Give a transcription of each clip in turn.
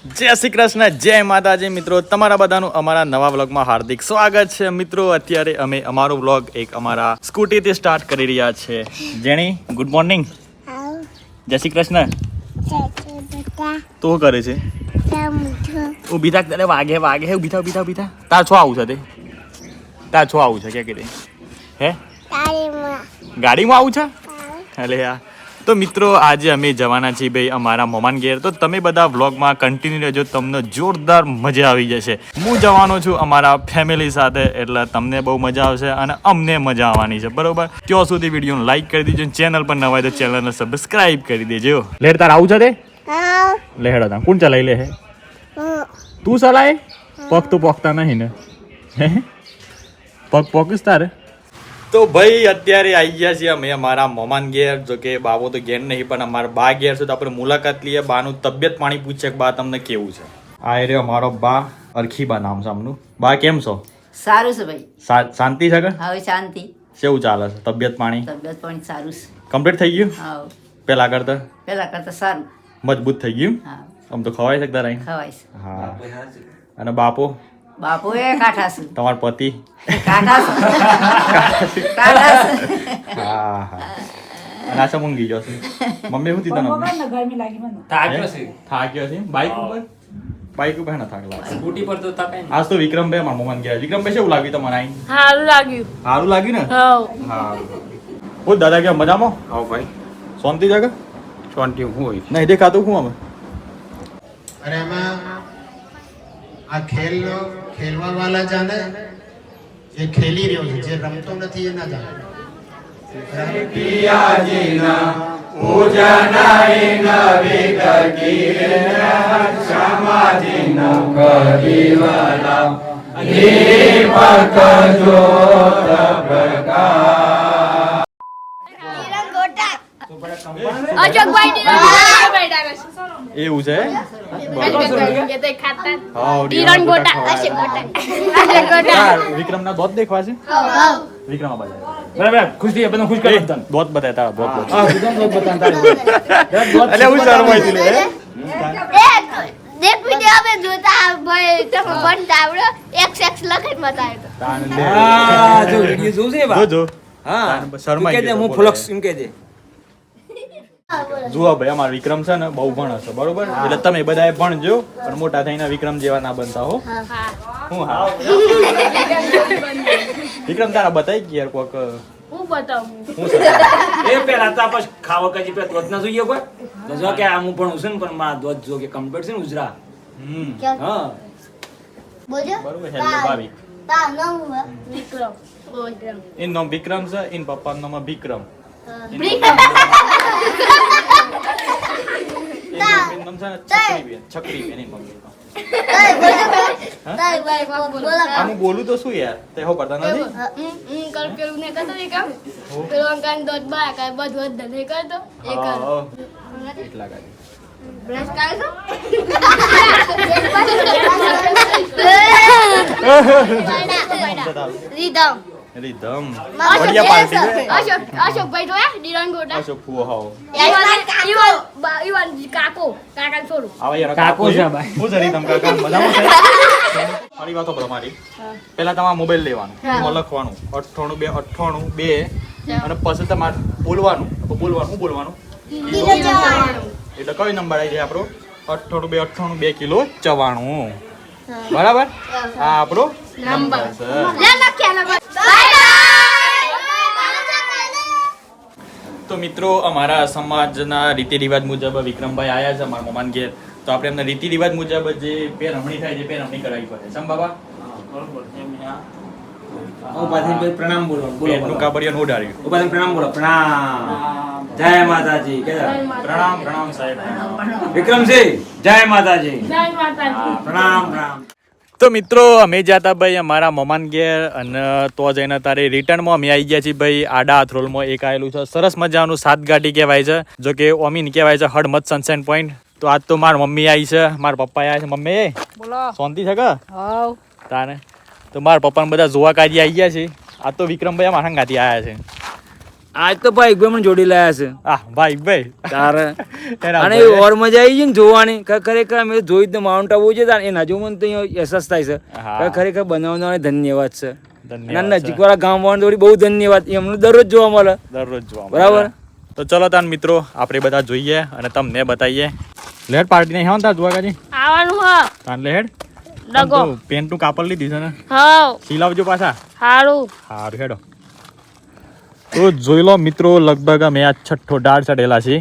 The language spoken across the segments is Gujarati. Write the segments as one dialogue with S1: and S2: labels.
S1: જય શ્રી કૃષ્ણ જય માતાજી. મિત્રો તમારા બધાનું અમારા નવા વ્લોગમાં હાર્દિક સ્વાગત છે. મિત્રો અત્યારે અમે અમારો વ્લોગ એક અમારા સ્કૂટીથી સ્ટાર્ટ કરી રહ્યા છે. જેણી ગુડ મોર્નિંગ જય શ્રી કૃષ્ણ. તો કરે છે? ઊભી થાક તારે વાગે વાગે. ઊભી થા ઊભી થા ઊભી થા તાર છો આવું છે તે? તાર છો આવું છે કે કીધે? હે? ગાડીમાં આવું છે? અલે યાર તો મિત્રો આજે અમે જવાના છીએ ભાઈ અમારા મોમાન ઘેર. તો તમે બધા વ્લોગમાં કન્ટિન્યુ રહેજો તમને જોરદાર મજા આવી જશે. હું જવાનો છું અમારા ફેમિલી સાથે એટલે તમને બહુ મજા આવશે અને અમને મજા આવવાની છે બરોબર? ત્યાં સુધી વીડિયો લાઈક કરી દેજો ચેનલ પર નવા હોય તો ચેનલને સબસ્ક્રાઇબ કરી દેજો. લેડ તાર આવું છે તે? લે હેડો તા કોણ ચલાવી લે હે? તું ચલાય? પગ તો પોકતા નહીં ને. હે? પગ પોકીશ તારે? તો ભાઈ અત્યારે આવી ગયા છીએ અમે અમારા મોમાન ઘેર જો કે બાબો તો ઘેર નહીં પણ અમારા બા ઘેર છે તો આપણે મુલાકાત લઈએ. બાનું તબિયત પાણી પૂછે કે બા તમને કેવું છે? આ રે અમારો બા અરખીબા નામ છે આમનું. બા કેમ છો?
S2: સારું છે ભાઈ.
S1: શાંતિ છે કે?
S2: હવે શાંતિ.
S1: કેવું ચાલે છે? તબિયત પાણી?
S2: તબિયત પાણી સારું છે.
S1: કમ્પ્લીટ થઈ ગયું?
S2: હા.
S1: પેલા કરતા?
S2: પેલા કરતા સારું.
S1: મજબૂત થઈ ગયું?
S2: હા.
S1: આમ તો ખવાય શકતા રહી
S2: ખવાય
S1: હા. અને બાપો?
S2: બાપુ એ કાઠા છે
S1: તમારા પતિ?
S2: કાઠા છે કાઠા છે
S1: હા હા. અને આશા મૂંગી ગયો છે. મમ્મી શું દીધા
S3: થાક્યો છે.
S1: થાક્યો છે? બાઈક ઉપર? બાઈક ઉપર ના થાક લાગે.
S3: સ્કૂટી પર તો થાકાય ને.
S1: આજ તો વિક્રમભાઈ મારા મમ્મી ગયા. વિક્રમભાઈ શું લાગ્યું તમારે આઈને
S4: સારું લાગ્યું.
S1: સારું લાગ્યું ને? હા હા ઓ દાદા કે મજામાં?
S3: આવો ભાઈ.
S1: શાંતિ જગા?
S3: શાંતિ હું હોય.
S1: નહીં દેખાતું હું અમે
S5: અને એમાં આ ખેલ ખેલવા વાળા જાણે જે ખેલી રહ્યો છે જે રમતો નથી એ ના જાણે.
S4: અશોકભાઈ ની
S1: એવું છે? યાર, વિક્રમના દોત દેખવા છે? વિક્રમ આ બાજુ. આવ્યો.
S3: બરાબર. ખુશ થઈ બધા ખુશ કરી
S1: દોત બતાય તારા દોત બતાય.
S3: હા
S1: શરમાઈ હતી
S4: દેખ વિડિયો અમે જોતા ભાઈ તમે ભણતા આવડે? એક્સ એક્સ લખીને બતાવ્યો તો.
S1: તાન લે.
S3: હા જો વિડિયો જોઉં બા
S1: જો, જો.
S3: હા.
S1: તાન શરમાઈ
S3: દે, હું. ફ્લક્સ એમ કહે દે
S1: જુઓ ભાઈ અમારો વિક્રમ છે ને બહુ ભણ હશે બરોબર? એટલે તમે બધાએ ભણજો પણ મોટા થઈને વિક્રમ જેવા ના બનતા હો. હું. હા. વિક્રમ તારા બતાવી કે યાર કોક
S4: હું બતાવું?
S1: હું
S3: એ પેલા તો આપણે ખાવા કજી દોત ના જોઈએ કોઈ? તો જો કે આમ પણ છે ને પણ મા દોત જો કે કમ્પ્લીટ છે ને ઉજરા.
S1: હમ.
S3: હા.
S4: બોજો
S1: બરોબર
S4: તા નામ વિક્રમ. વિક્રમ.
S1: એનું નામ વિક્રમ છે એન પપ્પાનું નામ વિક્રમ. હું બોલું તો શું યાર તે હો પડતા નથી
S4: હું કર પેલું ને કરતો એ કામ પેલું અંકાન દોત બા કાય બધું જ નહીં કરતો એ કર.
S1: એટલા કાઢી.
S4: બ્રશ કાઢો રીધમ
S1: રીધમ બઢિયા પાર્ટી.
S4: અશોક અશોકભાઈ જોયા ડીરણ ગોટા
S1: અશોક ફુવો હાવ.
S4: ઈવન ઈવન કાકો કાકા છોડું
S1: આવા યાર
S3: કાકો છે ભાઈ.
S1: હું છે રીધમ કાકા મજામાં છે મારી વાતો કરો મારી પહેલા તમારે મોબાઈલ લેવાનું. લખવાનું અઠ્ઠાણું બે અઠ્ઠાણું બે. અને પછી તમારે બોલવાનું. બોલવાનું શું બોલવાનું? એટલે કયો નંબર આવી જાય આપણો? અઠ્ઠાણું બે અઠ્ઠાણું બે કિલો ચવાણું. બરાબર? આ આપણો નંબર
S4: લે લખ્યા
S1: તો મિત્રો અમારા સમાજના રીતિ રિવાજ મુજબ વિક્રમભાઈ આયા છે અમારા મમાન ઘેર. તો આપણે એમના રીતિ રિવાજ મુજબ જે પેરમણી થાય છે પેરમણી કરાવી પડે. સમ બાબા?
S3: હું પાછી પ્રણામ બોલો બોલો
S1: પેટનું કાબરિયાનું ઉડાડ્યું.
S3: પ્રણામ બોલો પ્રણામ. જય માતાજી કે
S1: પ્રણામ પ્રણામ સાહેબ.
S3: વિક્રમસિંહ જય માતાજી.
S4: જય માતાજી.
S3: પ્રણામ પ્રણામ.
S1: તો મિત્રો અમે જતા ભાઈ અમારા મમાન ઘેર અને તો જઈને તારે રિટર્નમાં અમે આવી ગયા છીએ ભાઈ. આડા અથરોલમાં એક આવેલું છે. સરસ મજાનું સાત ગાડી કહેવાય છે. જો કે ઓમીન કહેવાય છે હડમત સનસેન પોઈન્ટ તો આજ તો માર મમ્મી આવી છે. મારા પપ્પા આવ્યા છે. મમ્મી
S2: બોલો.
S1: શાંતિ છે કે? તારે? તો મારા પપ્પાને બધા જોવા કાઢી આવી ગયા છે. આ તો વિક્રમભાઈ મારા સંગાથી આવ્યા છે.
S3: આજ તો ભાઈ ભાઈ મને જોડી લાયા છે.
S1: હા ભાઈ ભાઈ.
S3: તારે? અને ઓર મજા આવી ગઈ ને જોવાની. ખરેખર અમે જોઈ જ માઉન્ટ આબુ છે એ એના જો તો અહીંયા અહેસાસ થાય છે. ખરેખર બનાવવાનો ધન્યવાદ છે.
S1: છે.
S3: નજીક વાળા ગામ વાળા જોડી બહુ ધન્યવાદ. એમનું દરરોજ જોવા મળે.
S1: દરરોજ જોવા
S3: બરાબર.
S1: તો ચલો તાન મિત્રો આપણે બધા જોઈએ અને તમને બતાવીએ લેડ પાર્ટી નહીં હા તાર જોવા કાજી?
S4: આવવાનું હ.
S1: તાન લેડ?
S4: ડગો.
S1: પેન્ટનું કાપડ લીધી છે ને.
S4: હવ.
S1: સિલાવજો પાછા.
S4: હારું.
S1: હારું હેડો. તો જોઈ લો મિત્રો લગભગ અમે આ છઠ્ઠો ડાળ ચડેલા છે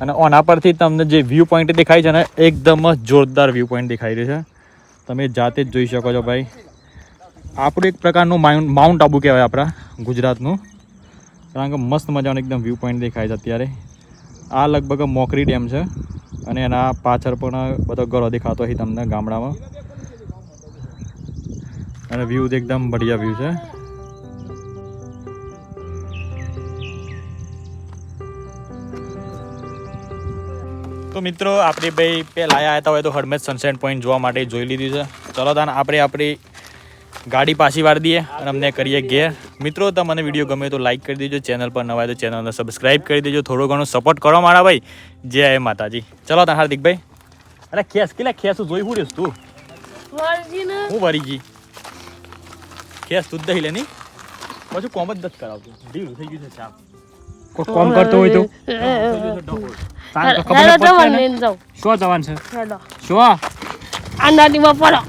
S1: અને ઓના પરથી તમને જે વ્યૂ પોઈન્ટ દેખાય છે ને, એકદમ જ જોરદાર વ્યૂ પોઈન્ટ દેખાઈ રહ્યું છે. તમે જાતે જ જોઈ શકો છો ભાઈ. આપણું એક પ્રકારનું માઉન્ટ માઉન્ટ આબુ કહેવાય આપણા, ગુજરાતનું. કારણ કે મસ્ત મજાનું એકદમ વ્યૂ પોઈન્ટ દેખાય છે અત્યારે. આ લગભગ મોકરી ડેમ છે અને એના પાછળ પણ બધો ઘરો દેખાતો હોય તમને ગામડામાં. અને વ્યૂ એકદમ બઢિયા વ્યૂ છે. તો મિત્રો આપણે ભાઈ પહેલાં આવ્યા હતા હોય તો હળમેદ સનસેટ પોઈન્ટ જોવા માટે જોઈ લીધું છે. ચલો તાન આપણે આપણી ગાડી પાછી વાળી દઈએ અને અમને કરીએ ઘેર. મિત્રો તમને વીડિયો ગમે તો લાઈક કરી દેજો. ચેનલ પર નવા તો ચેનલને સબસ્ક્રાઈબ કરી દેજો. થોડો ઘણો સપોર્ટ કરો મારા ભાઈ. જય માતાજી. ચલો તાન હાર્દિકભાઈ અરે ખેસ કેટલા ખેસ જોઈ હું રહ્યો તું? હું વરી ગઈ. ખેસ તું દહી લે નહીં પછી કોમ જ દત કરાવતું. ઢીલું થઈ ગયું છે ચાપ કોમ કરતો હોય તો. તાન તો ખબર પડશે ને. શું જવાનું છે? શું?
S4: આ નદીમાં પડો.